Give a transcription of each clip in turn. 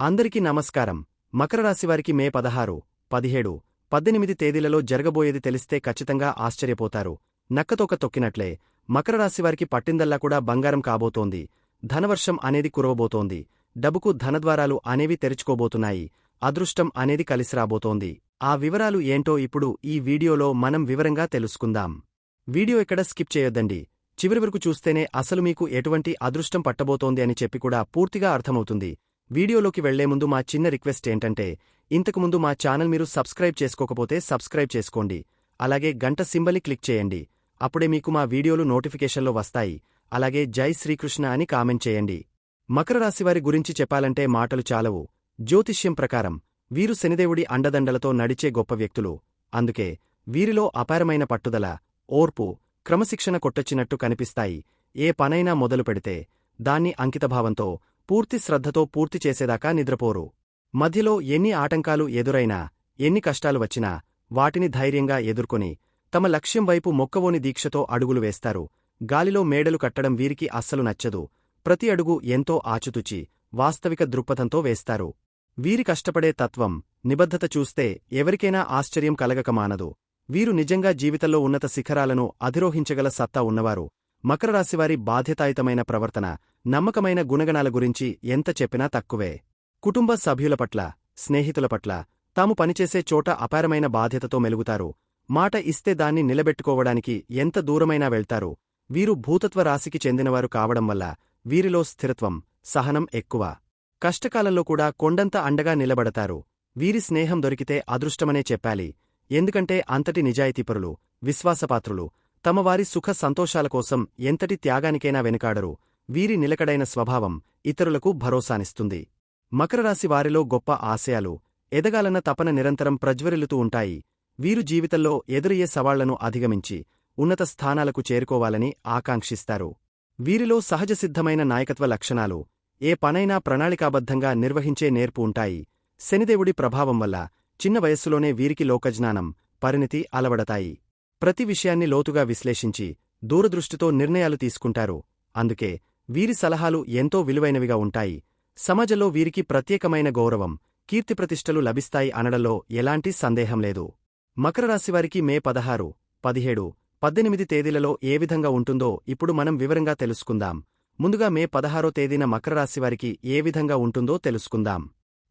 అందరికీ నమస్కారం. మకర రాశివారికి మే పదహారు పదిహేడు పద్దెనిమిది తేదీలలో జరగబోయేది తెలిస్తే ఖచ్చితంగా ఆశ్చర్యపోతారు. నక్కతోక తొక్కినట్లే మకర రాశివారికి పట్టిందల్లా కూడా బంగారం కాబోతోంది. ధనవర్షం అనేది కురవబోతోంది. డబ్బుకు ధనద్వారాలు అనేవి తెరుచుకోబోతున్నాయి. అదృష్టం అనేది కలిసిరాబోతోంది. ఆ వివరాలు ఏంటో ఇప్పుడు ఈ వీడియోలో మనం వివరంగా తెలుసుకుందాం. వీడియో ఎక్కడ స్కిప్ చేయొద్దండి. చివరి వరకు చూస్తేనే అసలు మీకు ఎటువంటి అదృష్టం పట్టబోతోంది అని చెప్పి కూడా పూర్తిగా అర్థమవుతుంది. వీడియోలోకి వెళ్ళే ముందు మా చిన్న రిక్వెస్ట్ ఏంటంటే ఇంతకుముందు మా ఛానల్ మీరు సబ్స్క్రైబ్ చేసుకోకపోతే సబ్స్క్రైబ్ చేసుకోండి. అలాగే గంట సింబల్ని క్లిక్ చేయండి. అప్పుడే మీకు మా వీడియోలు నోటిఫికేషన్లో వస్తాయి. అలాగే జై శ్రీకృష్ణ అని కామెంట్ చేయండి. మకర రాశివారి గురించి చెప్పాలంటే మాటలు చాలవు. జ్యోతిష్యం ప్రకారం వీరు శనిదేవుడి అండదండలతో నడిచే గొప్ప వ్యక్తులు. అందుకే వీరిలో అపారమైన పట్టుదల ఓర్పు క్రమశిక్షణ కొట్టొచ్చినట్టు కనిపిస్తాయి. ఏ పనైనా మొదలు పెడితే దాన్ని అంకితభావంతో పూర్తి శ్రద్ధతో పూర్తి చేసేదాకా నిద్రపోరు. మధ్యలో ఎన్ని ఆటంకాలు ఎదురైనా ఎన్ని కష్టాలు వచ్చినా వాటిని ధైర్యంగా ఎదుర్కొని తమ లక్ష్యం వైపు మొక్కవోని దీక్షతో అడుగులు వేస్తారు. గాలిలో మేడలు కట్టడం వీరికి అస్సలు నచ్చదు. ప్రతి అడుగు ఎంతో ఆచుతుచి వాస్తవిక దృక్పథంతో వేస్తారు. వీరి కష్టపడే తత్వం నిబద్ధత చూస్తే ఎవరికైనా ఆశ్చర్యం కలగక మానదు వీరు నిజంగా జీవితంలో ఉన్నత శిఖరాలను అధిరోహించగల సత్తా ఉన్నవారు. మకర రాశివారి బాధ్యతాయుతమైన ప్రవర్తన నమ్మకమైన గుణగణాల గురించి ఎంత చెప్పినా తక్కువే. కుటుంబ సభ్యుల పట్ల స్నేహితుల పట్ల తాము పనిచేసే చోట అపారమైన బాధ్యతతో మెలుగుతారు. మాట ఇస్తే దాన్ని నిలబెట్టుకోవడానికి ఎంత దూరమైనా వెళ్తారు. వీరు భూతత్వ రాశికి చెందినవారు కావడం వల్ల వీరిలో స్థిరత్వం సహనం ఎక్కువ. కష్టకాలంలో కూడా కొండంత అండగా నిలబడతారు. వీరి స్నేహం దొరికితే అదృష్టమనే చెప్పాలి. ఎందుకంటే అంతటి నిజాయితీపరులు విశ్వాసపాత్రులు తమవారి సుఖ సంతోషాల కోసం ఎంతటి త్యాగానికైనా వెనుకాడరు. వీరి నిలకడైన స్వభావం ఇతరులకు భరోసానిస్తుంది. మకరరాశి వారిలో గొప్ప ఆశయాలు ఎదగాలన్న తపన నిరంతరం ప్రజ్వరిల్లుతూ ఉంటాయి. వీరు జీవితంలో ఎదురయ్యే సవాళ్ళను అధిగమించి ఉన్నత స్థానాలకు చేరుకోవాలని ఆకాంక్షిస్తారు. వీరిలో సహజసిద్ధమైన నాయకత్వ లక్షణాలు ఏ పనైనా ప్రణాళికాబద్ధంగా నిర్వహించే నేర్పు ఉంటాయి. శనిదేవుడి ప్రభావం వల్ల చిన్న వయస్సులోనే వీరికి లోకజ్ఞానం పరిణితి అలవడతాయి. ప్రతి విషయాన్ని లోతుగా విశ్లేషించి దూరదృష్టితో నిర్ణయాలు తీసుకుంటారు. అందుకే వీరి సలహాలు ఎంతో విలువైనవిగా ఉంటాయి. సమాజంలో వీరికి ప్రత్యేకమైన గౌరవం కీర్తిప్రతిష్టలు లభిస్తాయి అనడంలో ఎలాంటి సందేహం లేదు. మకరరాశివారికి మే పదహారు పదిహేడు పద్దెనిమిది తేదీలలో ఏ విధంగా ఉంటుందో ఇప్పుడు మనం వివరంగా తెలుసుకుందాం. ముందుగా మే పదహారో తేదీన మకరరాశివారికి ఏ విధంగా ఉంటుందో తెలుసుకుందాం.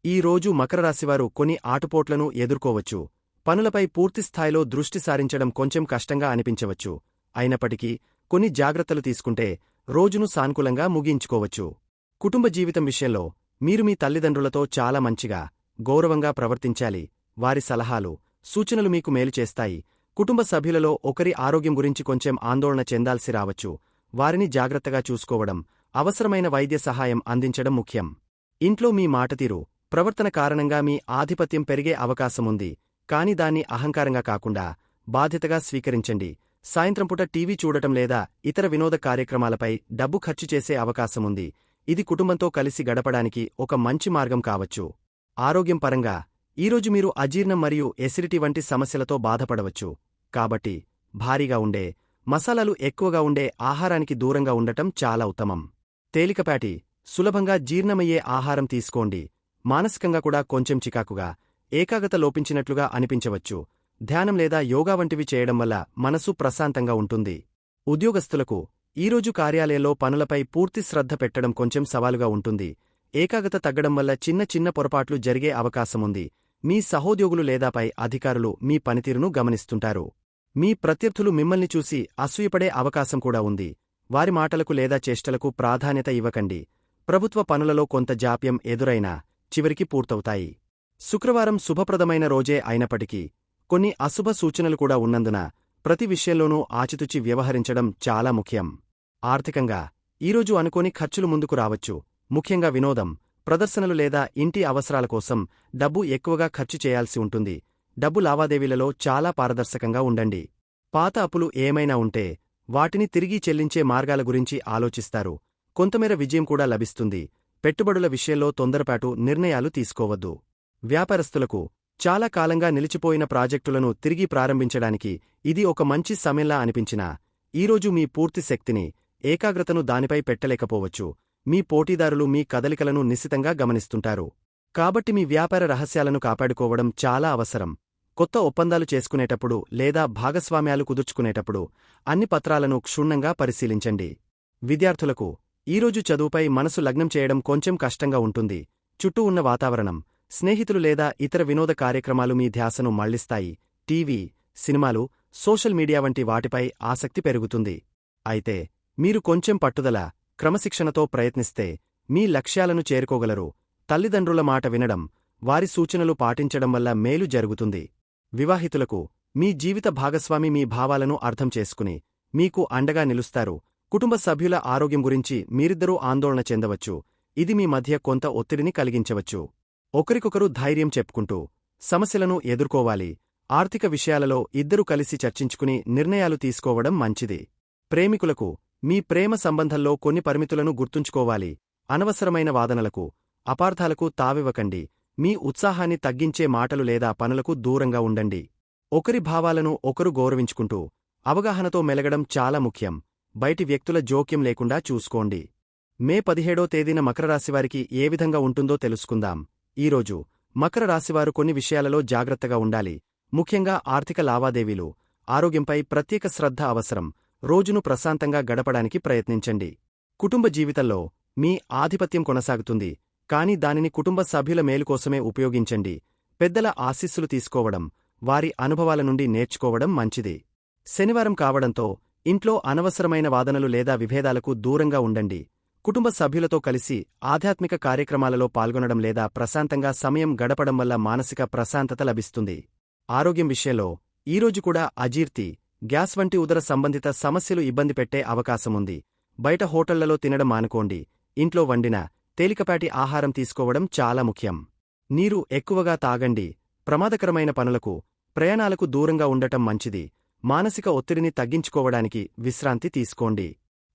ఈ రోజు మకరరాశివారు కొన్ని ఆటుపోట్లను ఎదుర్కోవచ్చు. పనులపై పూర్తిస్థాయిలో దృష్టి సారించడం కొంచెం కష్టంగా అనిపించవచ్చు. అయినప్పటికీ కొన్ని జాగ్రత్తలు తీసుకుంటే రోజును సానుకూలంగా ముగించుకోవచ్చు. కుటుంబ జీవితం విషయంలో మీరు మీ తల్లిదండ్రులతో చాలా మంచిగా గౌరవంగా ప్రవర్తించాలి. వారి సలహాలు సూచనలు మీకు మేలు చేస్తాయి. కుటుంబ సభ్యులలో ఒకరి ఆరోగ్యం గురించి కొంచెం ఆందోళన చెందాల్సి రావచ్చు. వారిని జాగ్రత్తగా చూసుకోవడం అవసరమైన వైద్య సహాయం అందించడం ముఖ్యం. ఇంట్లో మీ మాటతీరు ప్రవర్తన కారణంగా మీ ఆధిపత్యం పెరిగే అవకాశముంది. కాని దాన్ని అహంకారంగా కాకుండా బాధ్యతగా స్వీకరించండి. సాయంత్రం పూట టీవీ చూడటం లేదా ఇతర వినోద కార్యక్రమాలపై డబ్బు ఖర్చు చేసే అవకాశముంది. ఇది కుటుంబంతో కలిసి గడపడానికి ఒక మంచి మార్గం కావచ్చు. ఆరోగ్యం పరంగా ఈరోజు మీరు అజీర్ణం మరియు ఎసిడిటీ వంటి సమస్యలతో బాధపడవచ్చు. కాబట్టి భారీగా ఉండే మసాలాలు ఎక్కువగా ఉండే ఆహారానికి దూరంగా ఉండటం చాలా ఉత్తమం. తేలికపాటి సులభంగా జీర్ణమయ్యే ఆహారం తీసుకోండి. మానసికంగా కూడా కొంచెం చికాకుగా ఏకాగ్రత లోపించినట్లుగా అనిపించవచ్చు. ధ్యానం లేదా యోగా వంటివి చేయడం వల్ల మనసు ప్రశాంతంగా ఉంటుంది. ఉద్యోగస్తులకు ఈరోజు కార్యాలయంలో పనులపై పూర్తి శ్రద్ధ పెట్టడం కొంచెం సవాలుగా ఉంటుంది. ఏకాగ్రత తగ్గడం వల్ల చిన్న చిన్న పొరపాట్లు జరిగే అవకాశముంది మీ సహోద్యోగులు లేదాపై అధికారులు మీ పనితీరును గమనిస్తుంటారు. మీ ప్రత్యర్థులు మిమ్మల్ని చూసి అసూయపడే అవకాశం కూడా ఉంది. వారి మాటలకు లేదా చేష్టలకు ప్రాధాన్యత ఇవ్వకండి. ప్రభుత్వ పనులలో కొంత జాప్యం ఎదురైనా చివరికి పూర్తవుతాయి. శుక్రవారం శుభప్రదమైన రోజే అయినప్పటికీ కొన్ని అశుభ సూచనలు కూడా ఉన్నందున ప్రతి విషయంలోనూ ఆచితుచి వ్యవహరించడం చాలా ముఖ్యం. ఆర్థికంగా ఈరోజు అనుకోని ఖర్చులు ముందుకు రావచ్చు. ముఖ్యంగా వినోదం ప్రదర్శనలు లేదా ఇంటి అవసరాల కోసం డబ్బు ఎక్కువగా ఖర్చు చేయాల్సి ఉంటుంది. డబ్బు లావాదేవీలలో చాలా పారదర్శకంగా ఉండండి. పాత అప్పులు ఏమైనా ఉంటే వాటిని తిరిగి చెల్లించే మార్గాల గురించి ఆలోచిస్తారు. కొంతమేర విజయం కూడా లభిస్తుంది. పెట్టుబడుల విషయంలో తొందరపాటు నిర్ణయాలు తీసుకోవద్దు. వ్యాపారస్తులకు చాలా కాలంగా నిలిచిపోయిన ప్రాజెక్టులను తిరిగి ప్రారంభించడానికి ఇది ఒక మంచి సమయంలా అనిపించినా ఈరోజు మీ పూర్తి శక్తిని ఏకాగ్రతను దానిపై పెట్టలేకపోవచ్చు. మీ పోటీదారులు మీ కదలికలను నిశితంగా గమనిస్తుంటారు. కాబట్టి మీ వ్యాపార రహస్యాలను కాపాడుకోవడం చాలా అవసరం. కొత్త ఒప్పందాలు చేసుకునేటప్పుడు లేదా భాగస్వామ్యాలు కుదుర్చుకునేటప్పుడు అన్ని పత్రాలను క్షుణ్ణంగా పరిశీలించండి. విద్యార్థులకు ఈరోజు చదువుపై మనసు లగ్నం చేయడం కొంచెం కష్టంగా ఉంటుంది. చుట్టూ ఉన్న వాతావరణం స్నేహితులు లేదా ఇతర వినోద కార్యక్రమాలు మీ ధ్యాసను మళ్ళిస్తాయి. టీవీ సినిమాలు సోషల్ మీడియా వంటి వాటిపై ఆసక్తి పెరుగుతుంది. అయితే మీరు కొంచెం పట్టుదల క్రమశిక్షణతో ప్రయత్నిస్తే మీ లక్ష్యాలను చేరుకోగలరు. తల్లిదండ్రుల మాట వినడం వారి సూచనలు పాటించడం వల్ల మేలు జరుగుతుంది. వివాహితులకు మీ జీవిత భాగస్వామి మీ భావాలను అర్థం చేసుకుని మీకు అండగా నిలుస్తారు. కుటుంబ సభ్యుల ఆరోగ్యం గురించి మీరిద్దరూ ఆందోళన చెందవచ్చు. ఇది మీ మధ్య కొంత ఒత్తిడిని కలిగించవచ్చు. ఒకరికొకరు ధైర్యం చెప్పుకుంటూ సమస్యలను ఎదుర్కోవాలి. ఆర్థిక విషయాలలో ఇద్దరు కలిసి చర్చించుకుని నిర్ణయాలు తీసుకోవడం మంచిది. ప్రేమికులకు మీ ప్రేమ సంబంధంలో కొన్ని పరిమితులను గుర్తుంచుకోవాలి. అనవసరమైన వాదనలకు అపార్థాలకు తావివ్వకండి. మీ ఉత్సాహాన్ని తగ్గించే మాటలు లేదా పనులకు దూరంగా ఉండండి. ఒకరి భావాలను ఒకరు గౌరవించుకుంటూ అవగాహనతో మెలగడం చాలా ముఖ్యం. బయటి వ్యక్తుల జోక్యం లేకుండా చూసుకోండి. మే పదిహేడో తేదీన మకరరాశివారికి ఏ విధంగా ఉంటుందో తెలుసుకుందాం. ఈరోజు మకర రాశివారు కొన్ని విషయాలలో జాగ్రత్తగా ఉండాలి. ముఖ్యంగా ఆర్థిక లావాదేవీలు ఆరోగ్యంపై ప్రత్యేక శ్రద్ధ అవసరం. రోజును ప్రశాంతంగా గడపడానికి ప్రయత్నించండి. కుటుంబ జీవితంలో మీ ఆధిపత్యం కొనసాగుతుంది. కాని దానిని కుటుంబ సభ్యుల మేలుకోసమే ఉపయోగించండి. పెద్దల ఆశీస్సులు తీసుకోవడం వారి అనుభవాల నుండి నేర్చుకోవడం మంచిది. శనివారం కావడంతో ఇంట్లో అనవసరమైన వాదనలు లేదా విభేదాలకు దూరంగా ఉండండి. కుటుంబ సభ్యులతో కలిసి ఆధ్యాత్మిక కార్యక్రమాలలో పాల్గొనడం లేదా ప్రశాంతంగా సమయం గడపడం వల్ల మానసిక ప్రశాంతత లభిస్తుంది. ఆరోగ్యం విషయంలో ఈరోజు కూడా అజీర్తి గ్యాస్ వంటి ఉదర సంబంధిత సమస్యలు ఇబ్బంది పెట్టే అవకాశముంది. బయట హోటళ్ళలో తినడం మానుకోండి. ఇంట్లో వండిన తేలికపాటి ఆహారం తీసుకోవడం చాలా ముఖ్యం. నీరు ఎక్కువగా తాగండి. ప్రమాదకరమైన పనులకు ప్రయాణాలకు దూరంగా ఉండటం మంచిది. మానసిక ఒత్తిడిని తగ్గించుకోవడానికి విశ్రాంతి తీసుకోండి.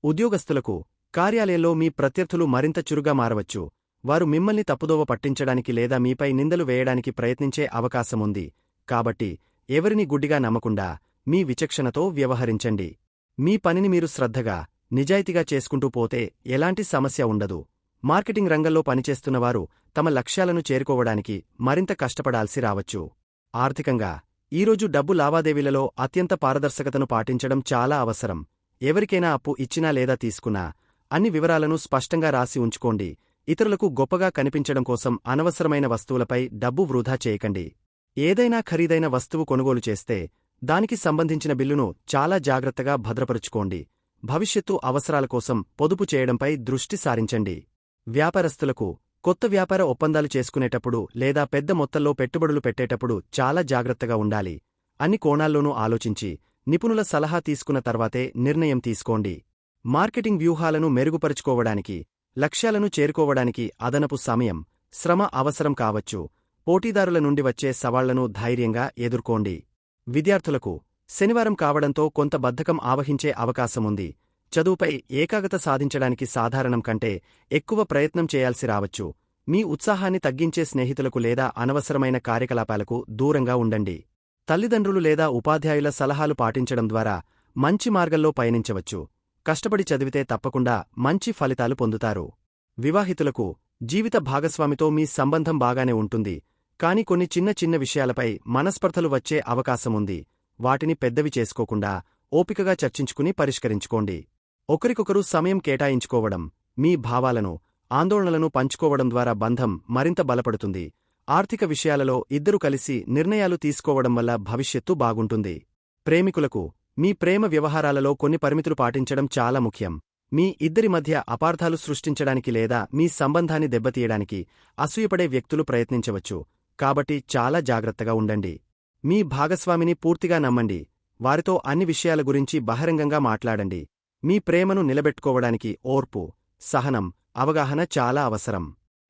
ఉద్యోగస్తులకు కార్యాలయంలో మీ ప్రత్యర్థులు మరింత చురుగా మారవచ్చు. వారు మిమ్మల్ని తప్పుదోవ పట్టించడానికి లేదా మీపై నిందలు వేయడానికి ప్రయత్నించే అవకాశముంది. కాబట్టి ఎవరిని గుడ్డిగా నమ్మకుండా మీ విచక్షణతో వ్యవహరించండి. మీ పనిని మీరు శ్రద్ధగా నిజాయితీగా చేసుకుంటూ పోతే ఎలాంటి సమస్య ఉండదు. మార్కెటింగ్ రంగంలో పనిచేస్తున్నవారు తమ లక్ష్యాలను చేరుకోవడానికి మరింత కష్టపడాల్సి రావచ్చు. ఆర్థికంగా ఈరోజు డబ్బు లావాదేవీలలో అత్యంత పారదర్శకతను పాటించడం చాలా అవసరం. ఎవరికైనా అప్పు ఇచ్చినా లేదా తీసుకున్నా అన్ని వివరాలను స్పష్టంగా రాసి ఉంచుకోండి. ఇతరులకు గొప్పగా కనిపించడం కోసం అనవసరమైన వస్తువులపై డబ్బు వృధా చేయకండి. ఏదైనా ఖరీదైన వస్తువు కొనుగోలు చేస్తే దానికి సంబంధించిన బిల్లును చాలా జాగ్రత్తగా భద్రపరుచుకోండి. భవిష్యత్తు అవసరాల కోసం పొదుపు చేయడంపై దృష్టి సారించండి. వ్యాపారస్తులకు కొత్త వ్యాపార ఒప్పందాలు చేసుకునేటప్పుడు లేదా పెద్ద మొత్తంలో పెట్టుబడులు పెట్టేటప్పుడు చాలా జాగ్రత్తగా ఉండాలి. అన్ని కోణాల్లోనూ ఆలోచించి నిపుణుల సలహా తీసుకున్న తర్వాతే నిర్ణయం తీసుకోండి. మార్కెటింగ్ వ్యూహాలను మెరుగుపరుచుకోవడానికి లక్ష్యాలను చేరుకోవడానికి అదనపు సమయం శ్రమ అవసరం కావచ్చు. పోటీదారుల నుండి వచ్చే సవాళ్ళను ధైర్యంగా ఎదుర్కోండి. విద్యార్థులకు శనివారం కావడంతో కొంత బద్ధకం ఆవహించే అవకాశముంది. చదువుపై ఏకాగ్రత సాధించడానికి సాధారణం కంటే ఎక్కువ ప్రయత్నం చేయాల్సి రావచ్చు. మీ ఉత్సాహాన్ని తగ్గించే స్నేహితులకు లేదా అనవసరమైన కార్యకలాపాలకు దూరంగా ఉండండి. తల్లిదండ్రులు లేదా ఉపాధ్యాయుల సలహాలు పాటించడం ద్వారా మంచి మార్గంలో పయనించవచ్చు. కష్టపడి చదివితే తప్పకుండా మంచి ఫలితాలు పొందుతారు. వివాహితులకు జీవిత భాగస్వామితో మీ సంబంధం బాగానే ఉంటుంది. కాని కొన్ని చిన్న చిన్న విషయాలపై మనస్పర్ధలు వచ్చే అవకాశముంది. వాటిని పెద్దవి చేసుకోకుండా ఓపికగా చర్చించుకుని పరిష్కరించుకోండి. ఒకరికొకరు సమయం కేటాయించుకోవడం మీ భావాలను ఆందోళనలను పంచుకోవడం ద్వారా బంధం మరింత బలపడుతుంది. ఆర్థిక విషయాలలో ఇద్దరు కలిసి నిర్ణయాలు తీసుకోవడం వల్ల భవిష్యత్తు బాగుంటుంది. ప్రేమికులకు మీ ప్రేమ వ్యవహారాలలో కొన్ని పరిమితులు పాటించడం చాలా ముఖ్యం. మీ ఇద్దరి మధ్య అపార్థాలు సృష్టించడానికి లేదా మీ సంబంధాన్ని దెబ్బతీయడానికి అసూయపడే వ్యక్తులు ప్రయత్నించవచ్చు. కాబట్టి చాలా జాగ్రత్తగా ఉండండి. మీ భాగస్వామిని పూర్తిగా నమ్మండి. వారితో అన్ని విషయాల గురించి బహిరంగంగా మాట్లాడండి. మీ ప్రేమను నిలబెట్టుకోవడానికి ఓర్పు సహనం అవగాహన చాలా అవసరం.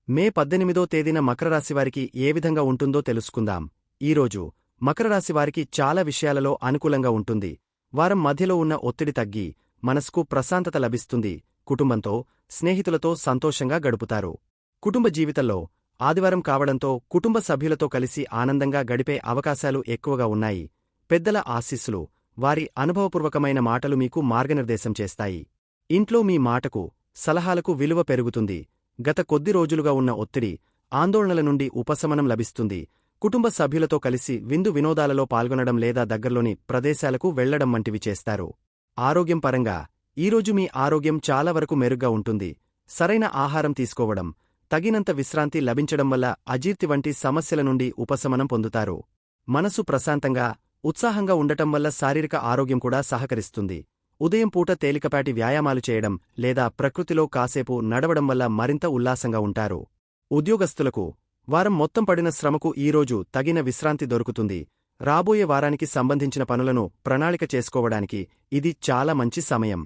మే పద్దెనిమిదో తేదీన మకరరాశివారికి ఏ విధంగా ఉంటుందో తెలుసుకుందాం. ఈరోజు మకరరాశివారికి చాలా విషయాలలో అనుకూలంగా ఉంటుంది. వారం మధ్యలో ఉన్న ఒత్తిడి తగ్గి మనస్కు ప్రశాంతత లభిస్తుంది కుటుంబంతో స్నేహితులతో సంతోషంగా గడుపుతారు. కుటుంబ జీవితంలో ఆదివారం కావడంతో కుటుంబ సభ్యులతో కలిసి ఆనందంగా గడిపే అవకాశాలు ఎక్కువగా ఉన్నాయి. పెద్దల ఆశీస్సులు వారి అనుభవపూర్వకమైన మాటలు మీకు మార్గనిర్దేశం చేస్తాయి. ఇంట్లో మీ మాటకు సలహాలకు విలువ పెరుగుతుంది. గత కొద్ది రోజులుగా ఉన్న ఒత్తిడి ఆందోళనల నుండి ఉపశమనం లభిస్తుంది. కుటుంబ సభ్యులతో కలిసి విందు వినోదాలలో పాల్గొనడం లేదా దగ్గర్లోని ప్రదేశాలకు వెళ్ళడం వంటివి చేస్తారు. ఆరోగ్యం పరంగా ఈరోజు మీ ఆరోగ్యం చాలా వరకు మెరుగ్గా ఉంటుంది. సరైన ఆహారం తీసుకోవడం తగినంత విశ్రాంతి లభించడం వల్ల అజీర్తి వంటి సమస్యల నుండి ఉపశమనం పొందుతారు. మనసు ప్రశాంతంగా ఉత్సాహంగా ఉండటం వల్ల శారీరక ఆరోగ్యం కూడా సహకరిస్తుంది. ఉదయం పూట తేలికపాటి వ్యాయామాలు చేయడం లేదా ప్రకృతిలో కాసేపు నడవడం వల్ల మరింత ఉల్లాసంగా ఉంటారు. ఉద్యోగస్తులకు వారం మొత్తం పడిన శ్రమకు ఈరోజు తగిన విశ్రాంతి దొరుకుతుంది. రాబోయే వారానికి సంబంధించిన పనులను ప్రణాళిక చేసుకోవడానికి ఇది చాలా మంచి సమయం.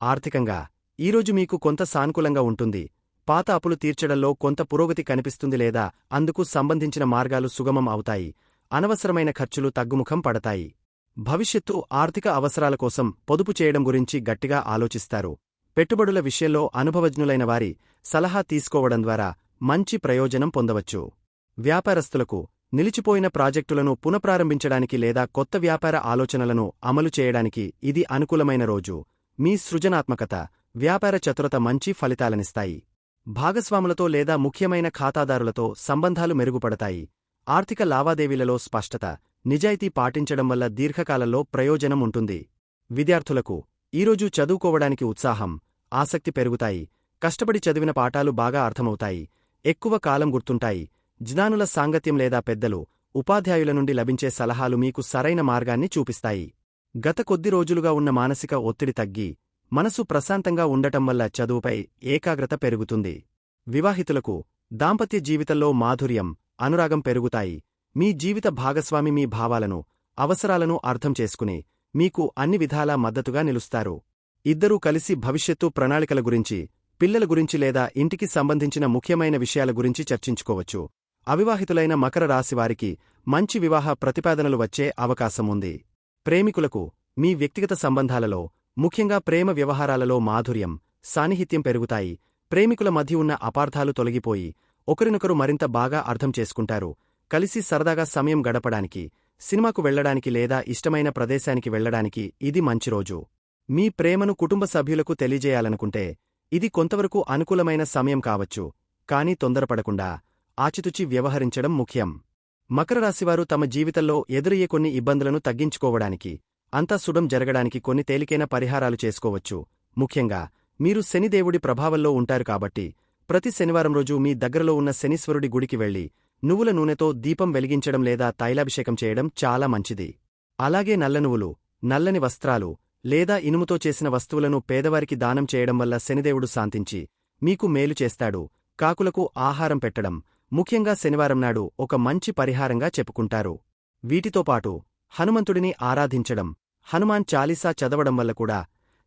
ఆర్థికంగా ఈరోజు మీకు కొంత సానుకూలంగా ఉంటుంది. పాత అప్పులు తీర్చడంలో కొంత పురోగతి కనిపిస్తుంది లేదా అందుకు సంబంధించిన మార్గాలు సుగమం అవుతాయి. అనవసరమైన ఖర్చులు తగ్గుముఖం పడతాయి. భవిష్యత్తు ఆర్థిక అవసరాల కోసం పొదుపు చేయడం గురించి గట్టిగా ఆలోచిస్తారు. పెట్టుబడుల విషయంలో అనుభవజ్ఞులైన వారి సలహా తీసుకోవడం ద్వారా మంచి ప్రయోజనం పొందవచ్చు. వ్యాపారస్తులకు నిలిచిపోయిన ప్రాజెక్టులను పునఃప్రారంభించడానికి లేదా కొత్త వ్యాపార ఆలోచనలను అమలు చేయడానికి ఇది అనుకూలమైన రోజు. మీ సృజనాత్మకత వ్యాపార చతురత మంచి ఫలితాలనిస్తాయి. భాగస్వాములతో లేదా ముఖ్యమైన ఖాతాదారులతో సంబంధాలు మెరుగుపడతాయి. ఆర్థిక లావాదేవీలలో స్పష్టత నిజాయితీ పాటించడం వల్ల దీర్ఘకాలంలో ప్రయోజనం ఉంటుంది. విద్యార్థులకు ఈరోజు చదువుకోవడానికి ఉత్సాహం ఆసక్తి పెరుగుతాయి. కష్టపడి చదివిన పాఠాలు బాగా అర్థమవుతాయి. ఎక్కువ కాలం గుర్తుంటాయి. జ్ఞానుల సాంగత్యం లేదా పెద్దలు ఉపాధ్యాయుల నుండి లభించే సలహాలు మీకు సరైన మార్గాన్ని చూపిస్తాయి. గత కొద్ది రోజులుగా ఉన్న మానసిక ఒత్తిడి తగ్గి మనసు ప్రశాంతంగా ఉండటం వల్ల చదువుపై ఏకాగ్రత పెరుగుతుంది. వివాహితులకు దాంపత్య జీవితంలో మాధుర్యం అనురాగం పెరుగుతాయి. మీ జీవిత భాగస్వామి మీ భావాలను అవసరాలను అర్థం చేసుకుని మీకు అన్ని విధాలా మద్దతుగా నిలుస్తారు. ఇద్దరూ కలిసి భవిష్యత్తు ప్రణాళికల గురించి పిల్లల గురించి లేదా ఇంటికి సంబంధించిన ముఖ్యమైన విషయాల గురించి చర్చించుకోవచ్చు. అవివాహితులైన మకర రాశివారికి మంచి వివాహ ప్రతిపాదనలు వచ్చే అవకాశం ఉంది. ప్రేమికులకు మీ వ్యక్తిగత సంబంధాలలో ముఖ్యంగా ప్రేమ వ్యవహారాలలో మాధుర్యం సాన్నిహిత్యం పెరుగుతాయి. ప్రేమికుల మధ్య ఉన్న అపార్థాలు తొలగిపోయి ఒకరినొకరు మరింత బాగా అర్థం చేసుకుంటారు. కలిసి సరదాగా సమయం గడపడానికి సినిమాకు వెళ్ళడానికి లేదా ఇష్టమైన ప్రదేశానికి వెళ్ళడానికి ఇది మంచి రోజు. మీ ప్రేమను కుటుంబ సభ్యులకు తెలియజేయాలనుకుంటే ఇది కొంతవరకు అనుకూలమైన సమయం కావచ్చు కానీ తొందరపడకుండా ఆచితుచి వ్యవహరించడం ముఖ్యం. మకర రాశివారు తమ జీవితంలో ఎదురయ్యే కొన్ని ఇబ్బందులను తగ్గించుకోవడానికి అంతా సుడం జరగడానికి కొన్ని తేలికైన పరిహారాలు చేసుకోవచ్చు. ముఖ్యంగా మీరు శనిదేవుడి ప్రభావంలో ఉంటారు కాబట్టి ప్రతి శనివారం రోజు మీ దగ్గరలో ఉన్న శనీశ్వరుడి గుడికి వెళ్ళి నువ్వుల నూనెతో దీపం వెలిగించడం లేదా తైలాభిషేకం చేయడం చాలా మంచిది. అలాగే నల్ల నువ్వులు నల్లని వస్త్రాలు లేదా ఇనుముతో చేసిన వస్తువులను పేదవారికి దానం చేయడం వల్ల శనిదేవుడు శాంతించి మీకు మేలు చేస్తాడు. కాకులకు ఆహారం పెట్టడం. ముఖ్యంగా శనివారం నాడు ఒక మంచి పరిహారంగా చెప్పుకుంటారు. వీటితో పాటు హనుమంతుడిని ఆరాధించడం. హనుమాన్ చాలీసా చదవడం వల్ల కూడా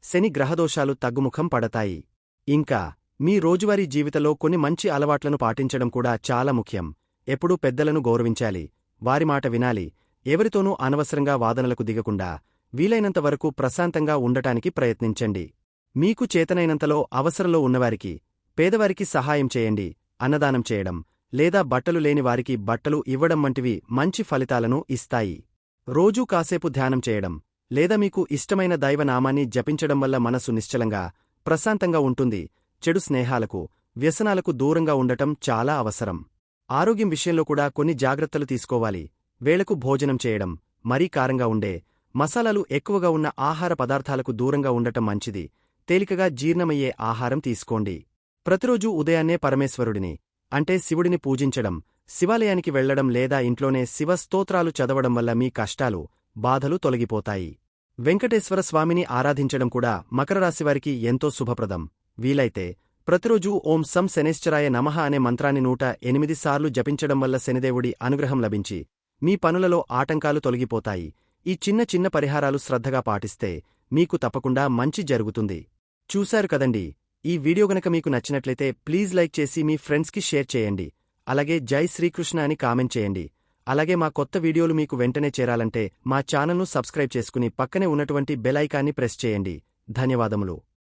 శని గ్రహదోషాలు తగ్గుముఖం పడతాయి. ఇంకా మీ రోజువారీ జీవితంలో కొన్ని మంచి అలవాట్లను పాటించడం కూడా చాలా ముఖ్యం. ఎప్పుడూ పెద్దలను గౌరవించాలి. వారి మాట వినాలి. ఎవరితోనూ అనవసరంగా వాదనలకు దిగకుండా వీలైనంత వరకు ప్రశాంతంగా ఉండటానికి ప్రయత్నించండి. మీకు చేతనైనంతలో అవసరంలో ఉన్నవారికి పేదవారికి సహాయం చేయండి అన్నదానం చేయడం లేదా బట్టలు లేని వారికి బట్టలు ఇవ్వడం వంటివి మంచి ఫలితాలను ఇస్తాయి. రోజూ కాసేపు ధ్యానం చేయడం లేదా మీకు ఇష్టమైన దైవనామాన్ని జపించడం వల్ల మనసు నిశ్చలంగా ప్రశాంతంగా ఉంటుంది. చెడు స్నేహాలకు వ్యసనాలకు దూరంగా ఉండటం చాలా అవసరం. ఆరోగ్యం విషయంలో కూడా కొన్ని జాగ్రత్తలు తీసుకోవాలి. వేళకు భోజనం చేయడం మరీ కారంగా ఉండే మసాలాలు ఎక్కువగా ఉన్న ఆహార పదార్థాలకు దూరంగా ఉండటం మంచిది. తేలికగా జీర్ణమయ్యే ఆహారం తీసుకోండి. ప్రతిరోజూ ఉదయాన్నే పరమేశ్వరుడిని అంటే శివుడిని పూజించడం శివాలయానికి వెళ్ళడం లేదా ఇంట్లోనే శివ స్తోత్రాలు చదవడం వల్ల మీ కష్టాలు బాధలు తొలగిపోతాయి. వెంకటేశ్వర స్వామిని ఆరాధించడం కూడా మకరరాశివారికి ఎంతో శుభప్రదం. వీలైతే ప్రతిరోజూ ఓం సం శనేశ్చరాయ నమః అనే మంత్రాన్ని నూట ఎనిమిది సార్లు జపించడం వల్ల శనిదేవుడి అనుగ్రహం లభించి మీ పనులలో ఆటంకాలు తొలగిపోతాయి. ఈ చిన్న చిన్న పరిహారాలు శ్రద్ధగా పాటిస్తే మీకు తప్పకుండా మంచి జరుగుతుంది. చూశారు కదండి? ఈ వీడియో గనక మీకు నచ్చినట్లయితే ప్లీజ్ లైక్ చేసి మీ ఫ్రెండ్స్కి షేర్ చేయండి. అలాగే జై శ్రీకృష్ణ అని కామెంట్ చేయండి. అలాగే మా కొత్త వీడియోలు మీకు వెంటనే చేరాలంటే మా ఛానల్ను సబ్స్క్రైబ్ చేసుకుని పక్కనే ఉన్నటువంటి బెల్ ఐకాన్ని ప్రెస్ చేయండి. ధన్యవాదములు.